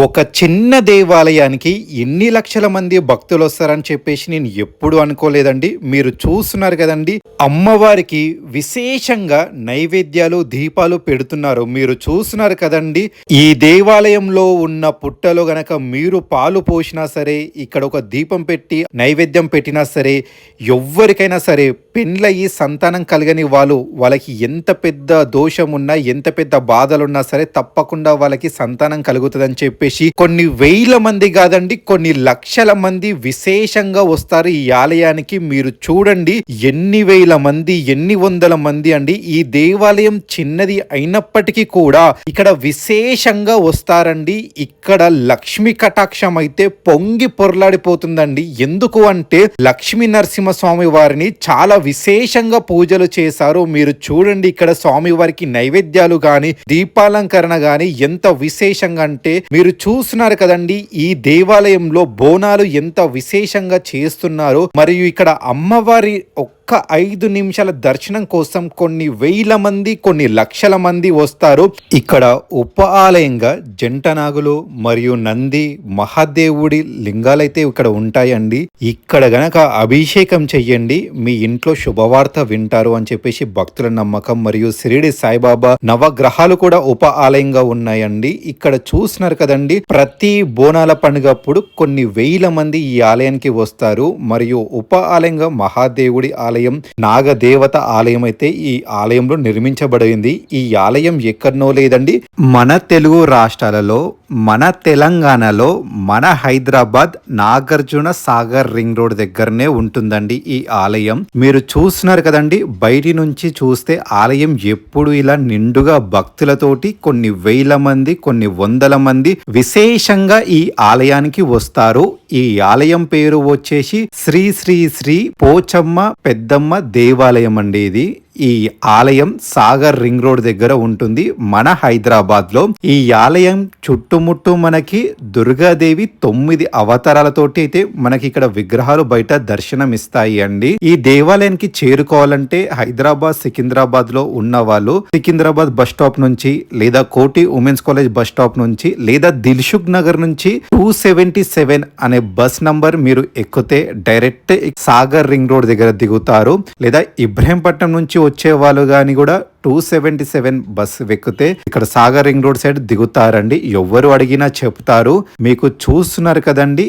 ఒక చిన్న దేవాలయానికి ఎన్ని లక్షల మంది భక్తులు వస్తారని చెప్పేసి నేను ఎప్పుడు అనుకోలేదండి. మీరు చూస్తున్నారు కదండి అమ్మవారికి విశేషంగా నైవేద్యాలు దీపాలు పెడుతున్నారు. మీరు చూస్తున్నారు కదండి ఈ దేవాలయంలో ఉన్న పుట్టలో గనక మీరు పాలు పోసినా సరే ఇక్కడ ఒక దీపం పెట్టి నైవేద్యం పెట్టినా సరే ఎవ్వరికైనా సరే పెండ్లయ్యి సంతానం కలగని వాళ్ళు వాళ్ళకి ఎంత పెద్ద దోషం ఉన్నా ఎంత పెద్ద బాధలున్నా సరే తప్పకుండా వాళ్ళకి సంతానం కలుగుతుందని చెప్పేసి కొన్ని వేల మంది కాదండి కొన్ని లక్షల మంది విశేషంగా వస్తారు ఈ ఆలయానికి. మీరు చూడండి ఎన్ని వేల మంది ఎన్ని వందల మంది అండి. ఈ దేవాలయం చిన్నది అయినప్పటికీ కూడా ఇక్కడ విశేషంగా వస్తారండి. ఇక్కడ లక్ష్మి కటాక్షం అయితే పొంగి పొరలాడిపోతుందండి. ఎందుకు అంటే లక్ష్మీ నరసింహస్వామి వారిని చాలా విశేషంగా పూజలు చేశారు. మీరు చూడండి ఇక్కడ స్వామి వారికి నైవేద్యాలు గాని దీపాలంకరణ గాని ఎంత విశేషంగా అంటే మీరు చూస్తున్నారు కదండి ఈ దేవాలయంలో బోనాలు ఎంత విశేషంగా చేస్తున్నారో మరియు ఇక్కడ అమ్మవారి ఒక్క ఐదు నిమిషాల దర్శనం కోసం కొన్ని వేల మంది కొన్ని లక్షల మంది వస్తారు. ఇక్కడ ఉప ఆలయంగా జంట నాగులు మరియు నంది మహాదేవుడి లింగాలైతే ఇక్కడ ఉంటాయండి. ఇక్కడ గనక అభిషేకం చెయ్యండి. మీ ఇంట్లో శుభవార్త వింటారు అని చెప్పేసి భక్తుల నమ్మకం మరియు షిరిడి సాయిబాబా నవగ్రహాలు కూడా ఉప ఆలయంగా ఉన్నాయండి. ఇక్కడ చూసినారు కదండి ప్రతి బోనాల పండుగప్పుడు కొన్ని వేల మంది ఈ ఆలయానికి వస్తారు. మరియు ఉప ఆలయంగా మహాదేవుడి ఆలయం ఆలయం నాగదేవత ఆలయం అయితే ఈ ఆలయంలో నిర్మించబడింది. ఈ ఆలయం ఎక్కడనో లేదండి. మన తెలుగు రాష్ట్రాలలో మన తెలంగాణలో మన హైదరాబాద్ నాగార్జున సాగర్ రింగ్ రోడ్ దగ్గరనే ఉంటుందండి ఈ ఆలయం. మీరు చూస్తున్నారు కదండి బయటి నుంచి చూస్తే ఆలయం ఎప్పుడు ఇలా నిండుగా భక్తులతోటి కొన్ని వేల మంది కొన్ని వందల మంది విశేషంగా ఈ ఆలయానికి వస్తారు. ఈ ఆలయం పేరు వచ్చేసి శ్రీ శ్రీ శ్రీ పోచమ్మ పెద్దమ్మ దేవాలయం అండి ఇది. ఈ ఆలయం సాగర్ రింగ్ రోడ్ దగ్గర ఉంటుంది. మన హైదరాబాద్లో ఈ ఆలయం చుట్టుముట్టు మనకి దుర్గాదేవి తొమ్మిది అవతారాలతోటి అయితే మనకి ఇక్కడ విగ్రహాలు బయట దర్శనం ఇస్తాయి అండి. ఈ దేవాలయానికి చేరుకోవాలంటే హైదరాబాద్ సికింద్రాబాద్లో ఉన్న వాళ్ళు సికింద్రాబాద్ బస్ స్టాప్ నుంచి లేదా కోటి ఉమెన్స్ కాలేజ్ బస్ స్టాప్ నుంచి లేదా దిల్సుఖ్ నగర్ నుంచి టూ సెవెంటీ సెవెన్ అనే బస్ నంబర్ మీరు ఎక్కితే డైరెక్ట్ సాగర్ రింగ్ రోడ్ దగ్గర దిగుతారు. లేదా ఇబ్రహీంపట్నం నుంచి వచ్చే వాళ్ళు కానీ కూడా టూ సెవెంటీ సెవెన్ బస్ ఎక్కితే ఇక్కడ సాగర్ రింగ్ రోడ్ సైడ్ దిగుతారండి. ఎవరు అడిగినా చెప్తారు. మీకు చూస్తున్నారు కదండి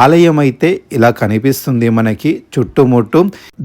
ఆలయం అయితే ఇలా కనిపిస్తుంది మనకి చుట్టుముట్టు.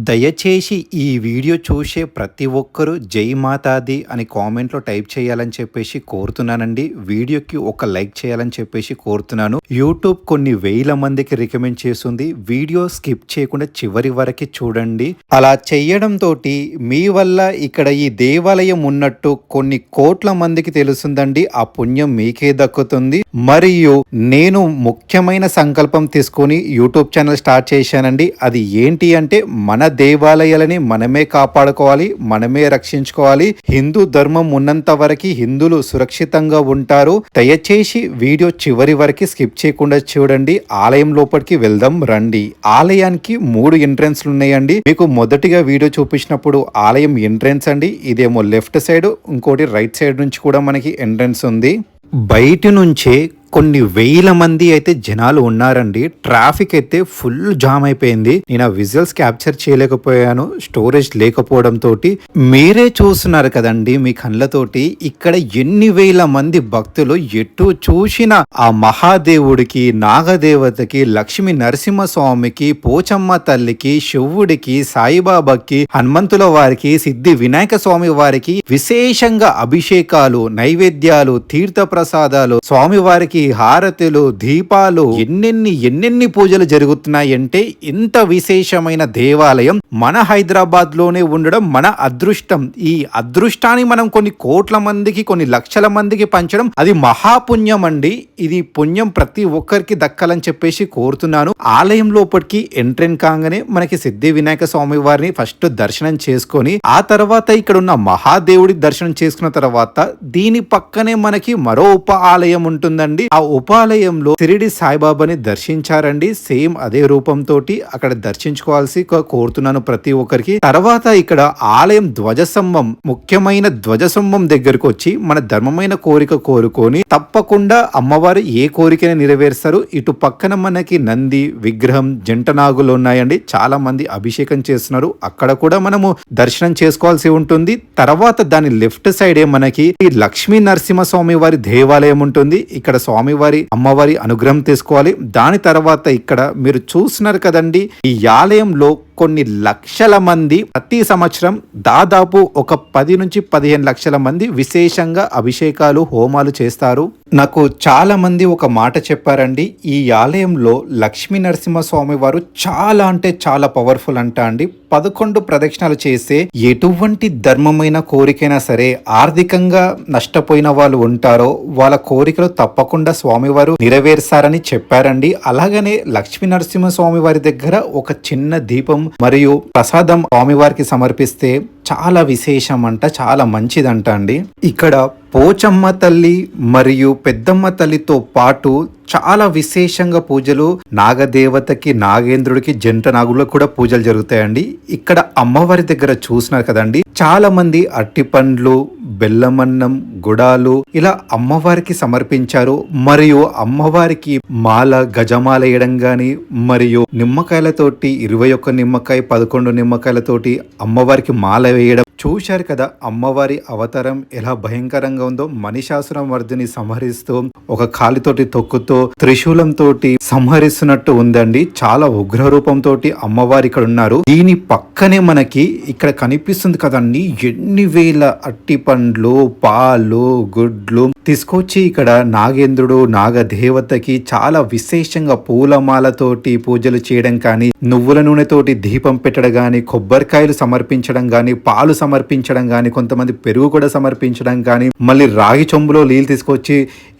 దయచేసి ఈ వీడియో చూసే ప్రతి ఒక్కరూ జై మాతాది అని కామెంట్లో టైప్ చేయాలని చెప్పేసి కోరుతున్నానండి. వీడియోకి ఒక లైక్ చేయాలని చెప్పేసి కోరుతున్నాను. యూట్యూబ్ కొన్ని వేల మందికి రికమెండ్ చేస్తుంది. వీడియో స్కిప్ చేయకుండా చివరి వరకు చూడండి. అలా చేయడం తోటి మీ వల్ల ఇక్కడ ఈ దేవాలయం ఉన్నట్టు కొన్ని కోట్ల మందికి తెలుస్తుందండి ఆ పుణ్యం మీకే దక్కుతుంది. మరియు నేను ముఖ్యమైన సంకల్పం తీసుకొని యూట్యూబ్ ఛానల్ స్టార్ట్ చేశానండి. అది ఏంటి అంటే మన దేవాలయాలని మనమే కాపాడుకోవాలి మనమే రక్షించుకోవాలి. హిందూ ధర్మం ఉన్నంత వరకు హిందువులు సురక్షితంగా ఉంటారు. దయచేసి వీడియో చివరి వరకు స్కిప్ చేయకుండా చూడండి. ఆలయం లోపలికి వెళ్దాం రండి. ఆలయానికి మూడు ఎంట్రెన్స్లు ఉన్నాయండి. మీకు మొదటిగా వీడియో చూపించినప్పుడు ఆలయం ఎంట్రెన్స్ అండి. ఇదేమో లెఫ్ట్ సైడ్ ఇంకోటి రైట్ సైడ్ నుంచి కూడా మనకి ఎంట్రెన్స్ ఉంది. బయట నుంచే కొన్ని వేల మంది అయితే జనాలు ఉన్నారండి. ట్రాఫిక్ అయితే ఫుల్ జామ్ అయిపోయింది. నేను ఆ విజువల్స్ క్యాప్చర్ చేయలేకపోయాను. స్టోరేజ్ లేకపోవడం తోటి మీరే చూస్తున్నారు కదండి మీ కళ్ళతోటి. ఇక్కడ ఎన్ని వేల మంది భక్తులు ఎటు చూసిన ఆ మహాదేవుడికి నాగదేవతకి లక్ష్మీ నరసింహస్వామికి పోచమ్మ తల్లికి శివుడికి సాయిబాబాకి హనుమంతుల వారికి సిద్ధి వినాయక స్వామి వారికి విశేషంగా అభిషేకాలు నైవేద్యాలు తీర్థ ప్రసాదాలు స్వామి వారికి హారతులు దీపాలు ఎన్నెన్ని ఎన్నెన్ని పూజలు జరుగుతున్నాయంటే ఇంత విశేషమైన దేవాలయం మన హైదరాబాద్లోనే ఉండడం మన అదృష్టం. ఈ అదృష్టాన్ని మనం కొన్ని కోట్ల మందికి కొన్ని లక్షల మందికి పంచడం అది మహాపుణ్యం అండి. ఇది పుణ్యం ప్రతి ఒక్కరికి దక్కాలని చెప్పేసి కోరుతున్నాను. ఆలయం లోపలికి ఎంట్రెన్ కాగానే మనకి సిద్ధి వినాయక స్వామి వారిని ఫస్ట్ దర్శనం చేసుకొని ఆ తర్వాత ఇక్కడ ఉన్న మహాదేవుడి దర్శనం చేసుకున్న తర్వాత దీని పక్కనే మనకి మరో ఉప ఆలయం ఉంటుందండి. ఆ ఉపాలయంలో సిరిడి సాయిబాబాని దర్శించారండి. సేమ్ అదే రూపంతో అక్కడ దర్శించుకోవాల్సి కోరుతున్నాను ప్రతి ఒక్కరికి. తర్వాత ఇక్కడ ఆలయం ధ్వజస్తంభం ముఖ్యమైన ధ్వజస్తంభం దగ్గరకు వచ్చి మన ధర్మమైన కోరిక కోరుకొని తప్పకుండా అమ్మవారు ఏ కోరికని నెరవేరుస్తారు ఇటు పక్కన మనకి నంది విగ్రహం జంట నాగులు ఉన్నాయండి. చాలా మంది అభిషేకం చేస్తున్నారు. అక్కడ కూడా మనము దర్శనం చేసుకోవాల్సి ఉంటుంది. తర్వాత దాని లెఫ్ట్ సైడే మనకి ఈ లక్ష్మీ నరసింహస్వామి వారి దేవాలయం ఉంటుంది. ఇక్కడ స్వామివారి అమ్మవారి అనుగ్రహం తీసుకోవాలి. దాని తర్వాత ఇక్కడ మీరు చూసినారు కదండి ఈ ఆలయంలో కొన్ని లక్షల మంది ప్రతి సంవత్సరం దాదాపు ఒక పది నుంచి పదిహేను లక్షల మంది విశేషంగా అభిషేకాలు హోమాలు చేస్తారు. నాకు చాలా మంది ఒక మాట చెప్పారండి ఈ ఆలయంలో లక్ష్మీ నరసింహస్వామి వారు చాలా అంటే చాలా పవర్ఫుల్ అంట అండి. పదకొండు ప్రదక్షిణాలు చేసే ఎటువంటి ధర్మమైన కోరికైనా సరే ఆర్థికంగా నష్టపోయిన వాళ్ళు ఉంటారో వాళ్ళ కోరికలు తప్పకుండా స్వామివారు నెరవేర్చారని చెప్పారండి. అలాగనే లక్ష్మీ నరసింహ స్వామి వారి దగ్గర ఒక చిన్న దీపం మరియు ప్రసాదం స్వామివారికి సమర్పిస్తే చాలా విశేషం అంట చాలా మంచిదంట అండి. ఇక్కడ పోచమ్మ తల్లి మరియు పెద్దమ్మ తల్లితో పాటు చాలా విశేషంగా పూజలు. నాగదేవతకి నాగేంద్రుడికి జంట నాగులకు కూడా పూజలు జరుగుతాయండి. ఇక్కడ అమ్మవారి దగ్గర చూసినారు కదండి. చాలా మంది అట్టి పండ్లు బెల్లమన్నం గుడాలు ఇలా అమ్మవారికి సమర్పించారు. మరియు అమ్మవారికి మాల గజమాల వేయడం గాని మరియు నిమ్మకాయలతోటి ఇరవై ఒక్క నిమ్మకాయ పదకొండు నిమ్మకాయలతోటి అమ్మవారికి మాల వేయడం చూశారు కదా అమ్మవారి అవతారం ఎలా భయంకరంగా ఉందో? మనిషాసురం వర్ధిని సంహరిస్తూ ఒక కాలితోటి తొక్కుతో త్రిశూలంతో సంహరిస్తున్నట్టు ఉందండి. చాలా ఉగ్ర రూపంతో అమ్మవారి ఇక్కడ ఉన్నారు. దీని పక్కనే మనకి ఇక్కడ కనిపిస్తుంది కదండి ఎన్ని వేల అట్టి పండ్లు పాలు గుడ్లు. తీసుకొచ్చి ఇక్కడ నాగేంద్రుడు నాగదేవతకి చాలా విశేషంగా పూలమాలతోటి పూజలు చేయడం కానీ నువ్వుల నూనెతోటి దీపం పెట్టడం కానీ కొబ్బరికాయలు సమర్పించడం కానీ పాలు సమర్పించడం కానీ కొంతమంది పెరుగు కూడా సమర్పించడం కానీ మళ్ళీ రాగి చెంబులో నీళ్ళు తీసుకొచ్చి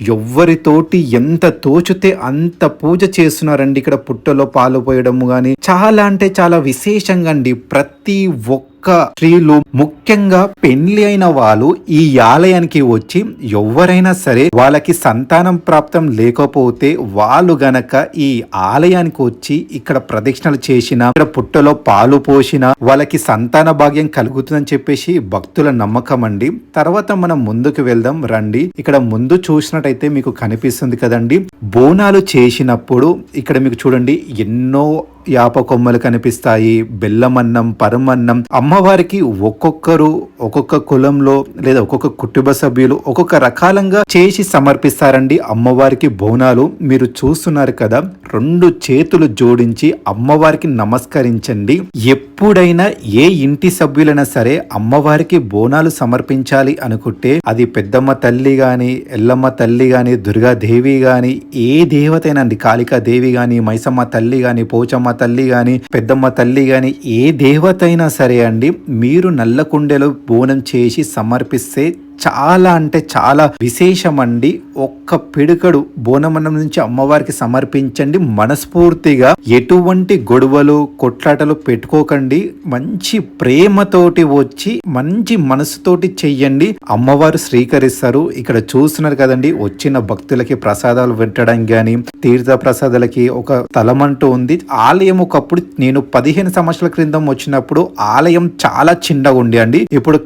ఎవ్వరితోటి ఎంత తోచితే అంత పూజ చేస్తున్నారండి ఇక్కడ పుట్టలో పాలు పోయడము కానీ చాలా అంటే చాలా విశేషంగా అండి. ప్రతి ఒక్క స్త్రీలు ముఖ్యంగా పెళ్ళి అయిన వాళ్ళు ఈ ఆలయానికి వచ్చి ఎవరైనా సరే వాళ్ళకి సంతానం ప్రాప్తం లేకపోతే వాళ్ళు గనక ఈ ఆలయానికి వచ్చి ఇక్కడ ప్రదక్షిణలు చేసిన ఇక్కడ పుట్టలో పాలు పోసిన వాళ్ళకి సంతాన భాగ్యం కలుగుతుందని చెప్పేసి భక్తుల నమ్మకం అండి. తర్వాత మనం ముందుకు వెళ్దాం. రండి. ఇక్కడ ముందు చూసినట్టయితే మీకు కనిపిస్తుంది కదండి. బోనాలు చేసినప్పుడు ఇక్కడ మీకు చూడండి ఎన్నో యాప కొమ్మలు కనిపిస్తాయి బెల్లమన్నం పరమన్నం. అమ్మవారికి ఒక్కొక్కరు ఒక్కొక్క కులంలో లేదా ఒక్కొక్క కుటుంబ సభ్యులు ఒక్కొక్క రకాలంగా చేసి సమర్పిస్తారండి అమ్మవారికి బోనాలు. మీరు చూస్తున్నారు కదా రెండు చేతులు జోడించి అమ్మవారికి నమస్కరించండి. ఎప్పుడైనా ఏ ఇంటి సభ్యులైనా సరే అమ్మవారికి బోనాలు సమర్పించాలి అనుకుంటే అది పెద్దమ్మ తల్లి గాని ఎల్లమ్మ తల్లి గాని దుర్గాదేవి గాని ఏ దేవతైనండి కాళికా దేవి గాని మైసమ్మ తల్లి గాని పోచమ్మ తల్లి కానీ పెద్దమ్మ తల్లి కానీ ఏ దేవత అయినా సరే అండి మీరు నల్ల కుండెలో బోనం చేసి సమర్పిస్తే చాలా అంటే చాలా విశేషమండి. ఒక్క పిడుకడు బోనమన్నం నుంచి అమ్మవారికి సమర్పించండి. మనస్ఫూర్తిగా ఎటువంటి గొడవలు కొట్లాటలు పెట్టుకోకండి. మంచి ప్రేమతోటి వచ్చి మంచి మనసుతోటి చెయ్యండి. అమ్మవారు స్వీకరిస్తారు ఇక్కడ చూస్తున్నారు కదండి వచ్చిన భక్తులకి ప్రసాదాలు పెట్టడం గాని తీర్థ ప్రసాదాలకి ఒక స్థలం అంటూ ఉంది. ఆలయం ఒకప్పుడు నేను పదిహేను సంవత్సరాల క్రిందం వచ్చినప్పుడు ఆలయం చాలా చిన్నగా ఉండే అండి ఇప్పుడు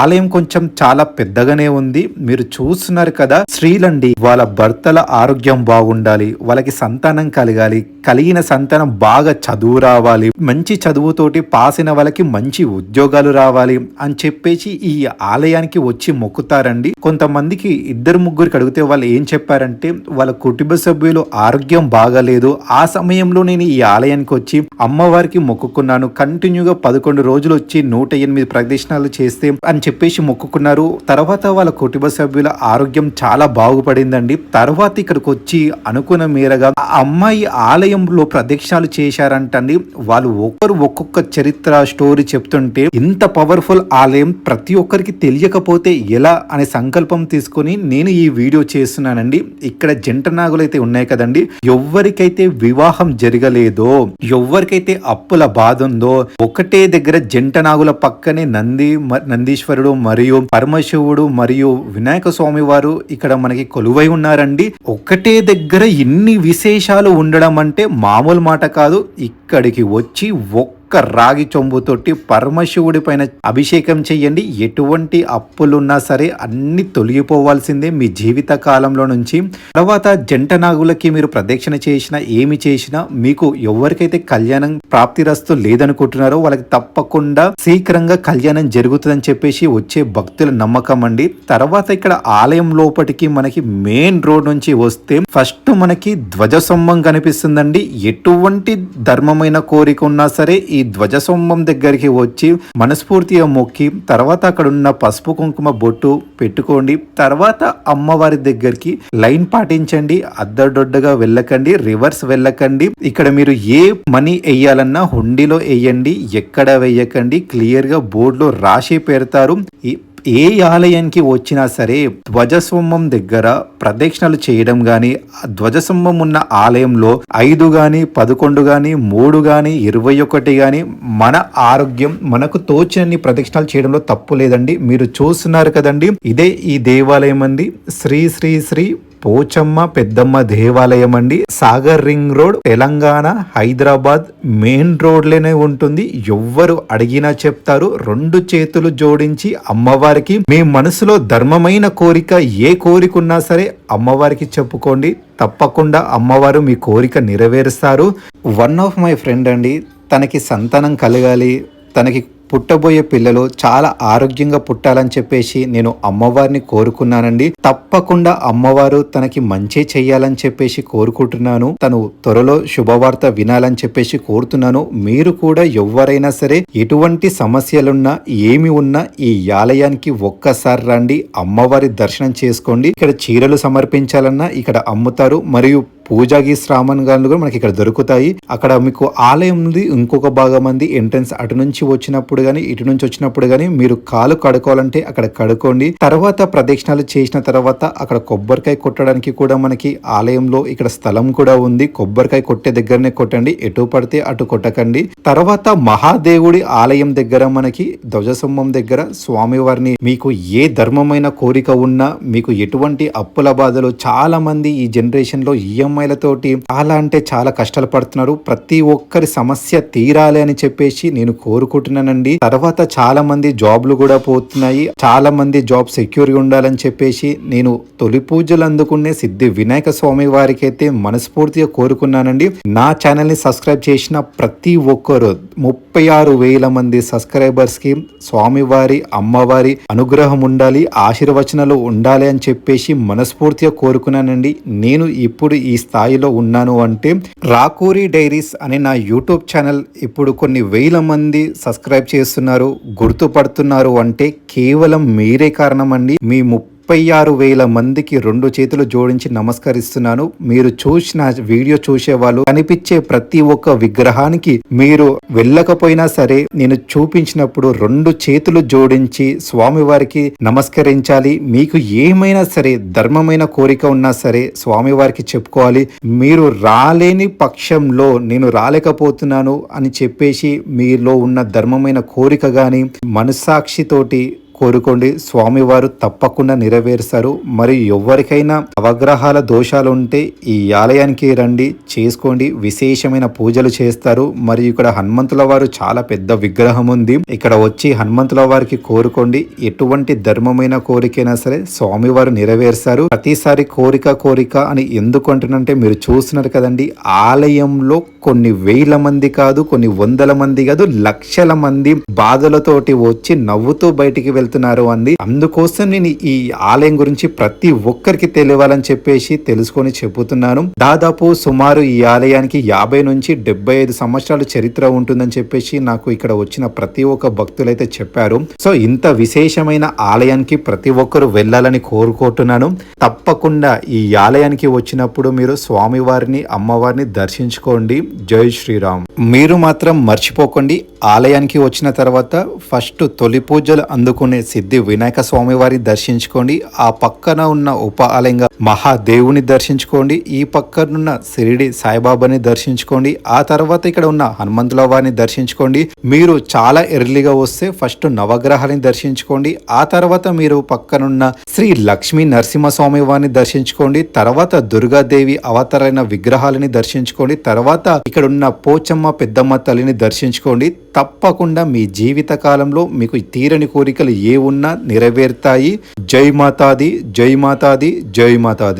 ఆలయం కొంచెం చాలా పెద్ద పెద్దగానే ఉంది. మీరు చూస్తున్నారు కదా స్త్రీలండి వాళ్ళ భర్తల ఆరోగ్యం బాగుండాలి వాళ్ళకి సంతానం కలగాలి కలిగిన సంతానం బాగా చదువు రావాలి మంచి చదువుతోటి పాస్ అయిన వాళ్ళకి మంచి ఉద్యోగాలు రావాలి అని చెప్పేసి ఈ ఆలయానికి వచ్చి మొక్కుతారండి. కొంతమందికి ఇద్దరు ముగ్గురికి అడిగితే వాళ్ళు ఏం చెప్పారంటే వాళ్ళ కుటుంబ సభ్యులు ఆరోగ్యం బాగాలేదు ఆ సమయంలో నేను ఈ ఆలయానికి వచ్చి అమ్మవారికి మొక్కుకున్నాను. కంటిన్యూగా పదకొండు రోజులు వచ్చి నూట ఎనిమిది ప్రదక్షిణాలు చేస్తే అని చెప్పేసి మొక్కుకున్నారు. తర్వాత తర్వాత వాళ్ళ కుటుంబ సభ్యుల ఆరోగ్యం చాలా బాగుపడిందండి. తర్వాత ఇక్కడికి వచ్చి అనుకున్న మేరగా అమ్మాయి ఆలయంలో ప్రదక్షిణాలు చేశారంటండి. వాళ్ళు ఒక్కరు ఒక్కొక్క చరిత్ర స్టోరీ చెప్తుంటే ఇంత పవర్ఫుల్ ఆలయం ప్రతి ఒక్కరికి తెలియకపోతే ఎలా అనే సంకల్పం తీసుకొని నేను ఈ వీడియో చేస్తున్నానండి. ఇక్కడ జంట నాగులు అయితే ఉన్నాయి కదండి. ఎవరికైతే వివాహం జరగలేదో ఎవరికైతే అప్పుల బాధ ఉందో ఒకటే దగ్గర జంట నాగుల పక్కనే నంది నందీశ్వరుడు మరియు పరమశివుడు దేవుడు మరియు వినాయక స్వామి వారు ఇక్కడ మనకి కొలువై ఉన్నారండి. ఒకటే దగ్గర ఇన్ని విశేషాలు ఉండడం అంటే మామూలు మాట కాదు. ఇక్కడికి వచ్చి ఒక్క రాగి చెంబుతోటి పరమశివుడి పైన అభిషేకం చెయ్యండి. ఎటువంటి అప్పులున్నా సరే అన్ని తొలగిపోవాల్సిందే మీ జీవిత కాలంలో నుంచి. తర్వాత జంట నాగులకి మీరు ప్రదక్షిణ చేసినా ఏమి చేసినా మీకు ఎవరికైతే కళ్యాణం ప్రాప్తిరస్తు లేదనుకుంటున్నారో వాళ్ళకి తప్పకుండా శీఘ్రంగా కళ్యాణం జరుగుతుందని చెప్పేసి వచ్చే భక్తుల నమ్మకం అండి. తర్వాత ఇక్కడ ఆలయం లోపటికి మనకి మెయిన్ రోడ్ నుంచి వస్తే ఫస్ట్ మనకి ధ్వజస్తంభం కనిపిస్తుందండి. ఎటువంటి ధర్మమైన కోరిక ఉన్నా సరే ఈ ఈ ధ్వజస్తంభం దగ్గరికి వచ్చి మనస్ఫూర్తిగా మొక్కి తర్వాత అక్కడ ఉన్న పసుపు కుంకుమ బొట్టు పెట్టుకోండి. తర్వాత అమ్మవారి దగ్గరికి లైన్ పాటించండి. అద్దడొడ్డగా వెళ్ళకండి. రివర్స్ వెళ్ళకండి. ఇక్కడ మీరు ఏ మనీ వేయాలన్నా హుండీలో వేయండి ఎక్కడ వేయకండి క్లియర్గా బోర్డులో రాసి పెడతారు ఈ ఏ ఆలయానికి వచ్చినా సరే ధ్వజస్తంభం దగ్గర ప్రదక్షిణలు చేయడం గాని ఆ ఉన్న ఆలయంలో ఐదు గాని పదకొండు గాని మూడు గాని ఇరవై ఒకటి గాని మన ఆరోగ్యం మనకు తోచని ప్రదక్షిణాలు చేయడంలో తప్పు లేదండి. మీరు చూస్తున్నారు కదండి. ఇదే ఈ దేవాలయం అండి. శ్రీ శ్రీ శ్రీ పోచమ్మ పెద్దమ్మ దేవాలయం అండి. Sagar ring road Telangana Hyderabad main రోడ్లోనే ఉంటుంది. ఎవ్వరు అడిగినా చెప్తారు. రెండు చేతులు జోడించి అమ్మవారికి మీ మనసులో ధర్మమైన కోరిక ఏ కోరిక ఉన్నా సరే అమ్మవారికి చెప్పుకోండి. తప్పకుండా అమ్మవారు మీ కోరిక నెరవేరుస్తారు. వన్ ఆఫ్ మై ఫ్రెండ్ అండి తనకి సంతానం కలగాలి తనకి పుట్టబోయే పిల్లలు చాలా ఆరోగ్యంగా పుట్టాలని చెప్పేసి నేను అమ్మవారిని కోరుకున్నానండి. తప్పకుండా అమ్మవారు తనకి మంచి చెయ్యాలని చెప్పేసి కోరుకుంటున్నాను. తను త్వరలో శుభవార్త వినాలని చెప్పేసి కోరుతున్నాను. మీరు కూడా ఎవరైనా సరే ఎటువంటి సమస్యలున్నా ఏమి ఉన్నా ఈ ఆలయానికి ఒక్కసారి రండి. అమ్మవారి దర్శనం చేసుకోండి. ఇక్కడ చీరలు సమర్పించాలన్నా ఇక్కడ అమ్ముతారు. మరియు పూజాకి శ్రామన్ గారు కూడా మనకి ఇక్కడ దొరుకుతాయి. అక్కడ మీకు ఆలయం ఉంది ఇంకొక భాగం మంది ఎంట్రన్స్ అటు నుంచి వచ్చినప్పుడు కానీ ఇటు నుంచి వచ్చినప్పుడు కానీ మీరు కాలు కడుకోవాలంటే అక్కడ కడుకోండి తర్వాత ప్రదక్షిణాలు చేసిన తర్వాత అక్కడ కొబ్బరికాయ కొట్టడానికి కూడా మనకి ఆలయంలో ఇక్కడ స్థలం కూడా ఉంది. కొబ్బరికాయ కొట్టే దగ్గరనే కొట్టండి ఎటు పడితే అటు కొట్టకండి. తర్వాత మహాదేవుడి ఆలయం దగ్గర మనకి ధ్వజసింహం దగ్గర స్వామివారిని మీకు ఏ ధర్మమైన కోరిక ఉన్నా మీకు ఎటువంటి అప్పుల బాధలు చాలా మంది ఈ జనరేషన్లో అమ్మాయిలతోటి చాలా అంటే చాలా కష్టాలు పడుతున్నారు. ప్రతి ఒక్కరి సమస్య తీరాలి అని చెప్పేసి నేను కోరుకుంటున్నానండి. తర్వాత చాలా మంది జాబ్లు కూడా పోతున్నాయి. చాలా మంది జాబ్ సెక్యూర్గా ఉండాలని చెప్పేసి నేను తొలి పూజలు అందుకునే సిద్ధి వినాయక స్వామి వారికి అయితే మనస్ఫూర్తిగా కోరుకున్నానండి. నా ఛానల్ని సబ్స్క్రైబ్ చేసిన ప్రతి ఒక్కరు ముప్పై ఆరు వేల మంది సబ్స్క్రైబర్స్కి స్వామివారి అమ్మవారి అనుగ్రహం ఉండాలి ఆశీర్వచనాలు ఉండాలి అని చెప్పేసి మనస్ఫూర్తిగా కోరుకున్నానండి. నేను ఇప్పుడు ఈ స్థాయిలో ఉన్నాను అంటే రాకూరి డైరీస్ అనే నా యూట్యూబ్ ఛానల్ ఇప్పుడు కొన్ని వేల మంది సబ్స్క్రైబ్ చేస్తున్నారు గుర్తుపడుతున్నారు అంటే కేవలం మీరే కారణం అండి మీ ముప్పై ముప్పై ఆరు వేల మందికి రెండు చేతులు జోడించి నమస్కరిస్తున్నాను. మీరు చూసిన వీడియో చూసే వాళ్ళు కనిపించే ప్రతి ఒక్క విగ్రహానికి మీరు వెళ్ళకపోయినా సరే నేను చూపించినప్పుడు రెండు చేతులు జోడించి స్వామివారికి నమస్కరించాలి. మీకు ఏమైనా సరే ధర్మమైన కోరిక ఉన్నా సరే స్వామివారికి చెప్పుకోవాలి. మీరు రాలేని పక్షంలో నేను రాలేకపోతున్నాను అని చెప్పేసి మీలో ఉన్న ధర్మమైన కోరిక గాని మనస్సాక్షితోటి కోరుకోండి. స్వామివారు తప్పకుండా నెరవేరుస్తారు. మరి ఎవరికైనా అవగ్రహాల దోషాలు ఉంటే ఈ ఆలయానికి రండి చేసుకోండి. విశేషమైన పూజలు చేస్తారు. మరియు ఇక్కడ హనుమంతుల వారు చాలా పెద్ద విగ్రహం ఉంది ఇక్కడ వచ్చి హనుమంతుల వారికి కోరుకోండి. ఎటువంటి ధర్మమైన కోరికైనా సరే స్వామివారు నెరవేరుస్తారు. ప్రతిసారి కోరిక కోరిక అని ఎందుకు అంటున్నంటే మీరు చూస్తున్నారు కదండి. ఆలయంలో కొన్ని వేల మంది కాదు కొన్ని వందల మంది కాదు లక్షల మంది బాధలతోటి వచ్చి నవ్వుతూ బయటికి వెళ్తారు. వెళ్తున్నారు అంది. అందుకోసం నేను ఈ ఆలయం గురించి ప్రతి ఒక్కరికి తెలియాలని చెప్పేసి తెలుసుకొని చెబుతున్నాను. దాదాపు సుమారు ఈ ఆలయానికి యాభై నుంచి డెబ్బై ఐదు సంవత్సరాల చరిత్ర ఉంటుందని చెప్పేసి నాకు ఇక్కడ వచ్చిన ప్రతి ఒక్క భక్తులైతే చెప్పారు. సో ఇంత విశేషమైన ఆలయానికి ప్రతి ఒక్కరు వెళ్ళాలని కోరుకుంటున్నాను. తప్పకుండా ఈ ఆలయానికి వచ్చినప్పుడు మీరు స్వామివారిని అమ్మవారిని దర్శించుకోండి. జై శ్రీరామ్. మీరు మాత్రం మర్చిపోకండి. ఆలయానికి వచ్చిన తర్వాత ఫస్ట్ తొలి పూజలు అందుకునే సిద్ధి వినాయక స్వామి వారి దర్శించుకోండి. ఆ పక్కన ఉన్న ఉప ఆలయంగా మహాదేవుని దర్శించుకోండి. ఈ పక్కనున్న షిరిడి సాయిబాబాని దర్శించుకోండి. ఆ తర్వాత ఇక్కడ ఉన్న హనుమంతుల వారిని దర్శించుకోండి. మీరు చాలా ఎర్లీగా వస్తే ఫస్ట్ నవగ్రహాలని దర్శించుకోండి. ఆ తర్వాత మీరు పక్కనున్న శ్రీ లక్ష్మీ నరసింహస్వామి వారిని దర్శించుకోండి. తర్వాత దుర్గాదేవి అవతారైన విగ్రహాలని దర్శించుకోండి. తర్వాత ఇక్కడ ఉన్న పోచమ్మ పెద్దమ్మ తల్లిని దర్శించుకోండి. తప్పకుండా మీ జీవిత కాలంలో మీకు తీరని కోరికలు ఏ ఉన్నా నెరవేరుతాయి. జై మాతాది జై మాతాది జై మాతాది.